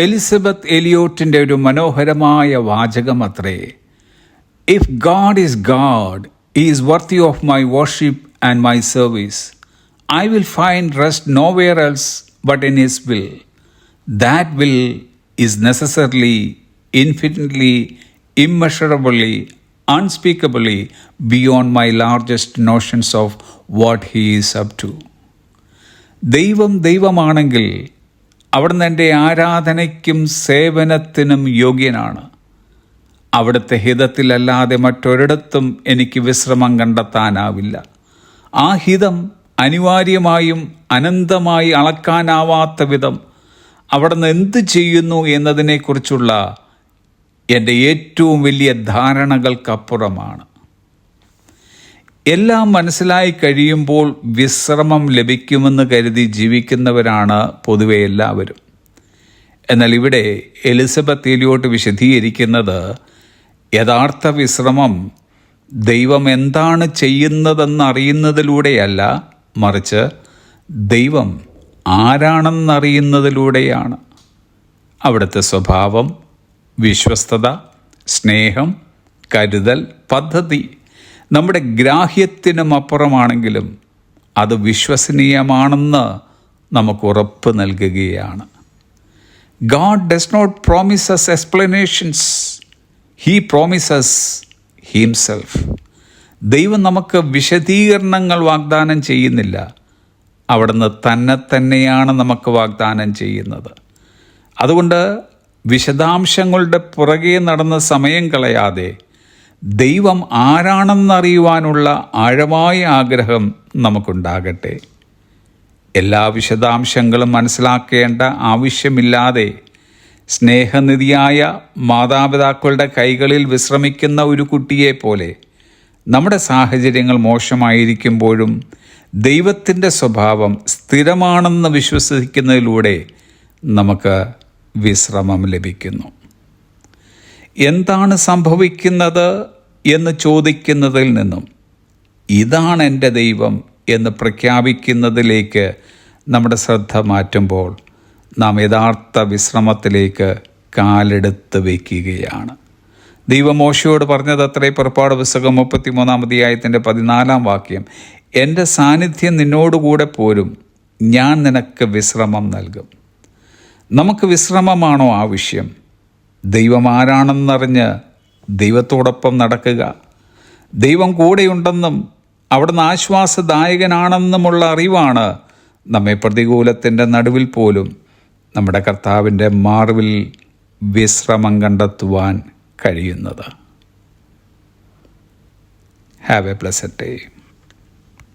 Elizabeth എലിയോട്ടിന്റെ ഒരു മനോഹരമായ വാചകം അത്രേ if God is God is worthy of my worship and my service I will find rest nowhere else but in his will that will is necessarily infinitely immeasurably, unspeakably beyond my largest notions of what He is up to. ദൈവം ദൈവമാണെങ്കിൽ അവിടുന്ന് എന്റെ ആരാധനയ്ക്കും സേവനത്തിനും യോഗ്യനാണ്. അവിടുത്തെ ഹിതത്തിലല്ലാതെ മറ്റൊരിടത്തും എനിക്ക് വിശ്രമം കണ്ടെത്താനാവില്ല. ആ ഹിതം അനിവാര്യമായും അനന്തമായി അളക്കാനാവാത്ത വിധം അവിടുന്ന് എന്ത് ചെയ്യുന്നു എന്നതിനെക്കുറിച്ചുള്ള എന്റെ ഏറ്റവും വലിയ ധാരണകൾക്കപ്പുറമാണ്. എല്ലാം മനസ്സിലായി കഴിയുമ്പോൾ വിശ്രമം ലഭിക്കുമെന്ന് കരുതി ജീവിക്കുന്നവരാണ് പൊതുവെ എല്ലാവരും. എന്നാൽ ഇവിടെ എലിസബത്ത് ഏലിയോട്ട് വിശദീകരിക്കുന്നത് യഥാർത്ഥ വിശ്രമം ദൈവം എന്താണ് ചെയ്യുന്നതെന്നറിയുന്നതിലൂടെയല്ല മറിച്ച് ദൈവം ആരാണെന്നറിയുന്നതിലൂടെയാണ്. അവിടുത്തെ സ്വഭാവം വിശ്വസ്തത സ്നേഹം കരുതൽ പദ്ധതി നമ്മുടെ ഗ്രാഹ്യത്തിനും അപ്പുറമാണെങ്കിലും അത് വിശ്വസനീയമാണെന്ന് നമുക്ക് ഉറപ്പ് നൽകുകയാണ്. God does not promises explanations he promises himself ദൈവം നമുക്ക് വിശദീകരണങ്ങൾ വാഗ്ദാനം ചെയ്യുന്നില്ല. അവിടുന്ന് തന്നെ തന്നെയാണ് നമുക്ക് വാഗ്ദാനം ചെയ്യുന്നത്. അതുകൊണ്ട് വിശദാംശങ്ങളുടെ പുറകെ നടന്ന സമയം കളയാതെ ദൈവം ആരാണെന്നറിയുവാനുള്ള ആഴമായ ആഗ്രഹം നമുക്കുണ്ടാകട്ടെ. എല്ലാ വിശദാംശങ്ങളും മനസ്സിലാക്കേണ്ട ആവശ്യമില്ലാതെ സ്നേഹനിധിയായ മാതാപിതാക്കളുടെ കൈകളിൽ വിശ്രമിക്കുന്ന ഒരു കുട്ടിയെ പോലെ നമ്മുടെ സാഹചര്യങ്ങൾ മോശമായിരിക്കുമ്പോഴും ദൈവത്തിന്റെ സ്വഭാവം സ്ഥിരമാണെന്ന് വിശ്വസിക്കുന്നതിലൂടെ നമുക്ക് വിശ്രമം ലഭിക്കുന്നു. എന്താണ് സംഭവിക്കുന്നത് എന്ന് ചോദിക്കുന്നതിൽ നിന്നും ഇതാണ് എന്റെ ദൈവം എന്ന് പ്രഖ്യാപിക്കുന്നതിലേക്ക് നമ്മുടെ ശ്രദ്ധ മാറ്റുമ്പോൾ നാം യഥാർത്ഥ വിശ്രമത്തിലേക്ക് കാലെടുത്ത് വയ്ക്കുകയാണ്. ദൈവമോശയോട് പറഞ്ഞത് അത്രേ പുറപ്പാട് പുസ്തകം മുപ്പത്തിമൂന്നാം അധ്യായത്തിന്റെ പതിനാലാം വാക്യം എന്റെ സാന്നിധ്യം നിന്നോടുകൂടെ പോരും ഞാൻ നിനക്ക് വിശ്രമം നൽകും. നമുക്ക് വിശ്രമമാണോ ആവശ്യം? ദൈവം ആരാണെന്നറിഞ്ഞ് ദൈവത്തോടൊപ്പം നടക്കുക. ദൈവം കൂടെയുണ്ടെന്നും അവിടുന്ന് ആശ്വാസദായകനാണെന്നുമുള്ള അറിവാണ് നമ്മെ പ്രതികൂലത്തിന്റെ നടുവിൽ പോലും നമ്മുടെ കർത്താവിന്റെ മാർവിൽ വിശ്രമം കണ്ടെത്തുവാൻ കഴിയുന്നത്. Have A പ്ലസറ്റ് day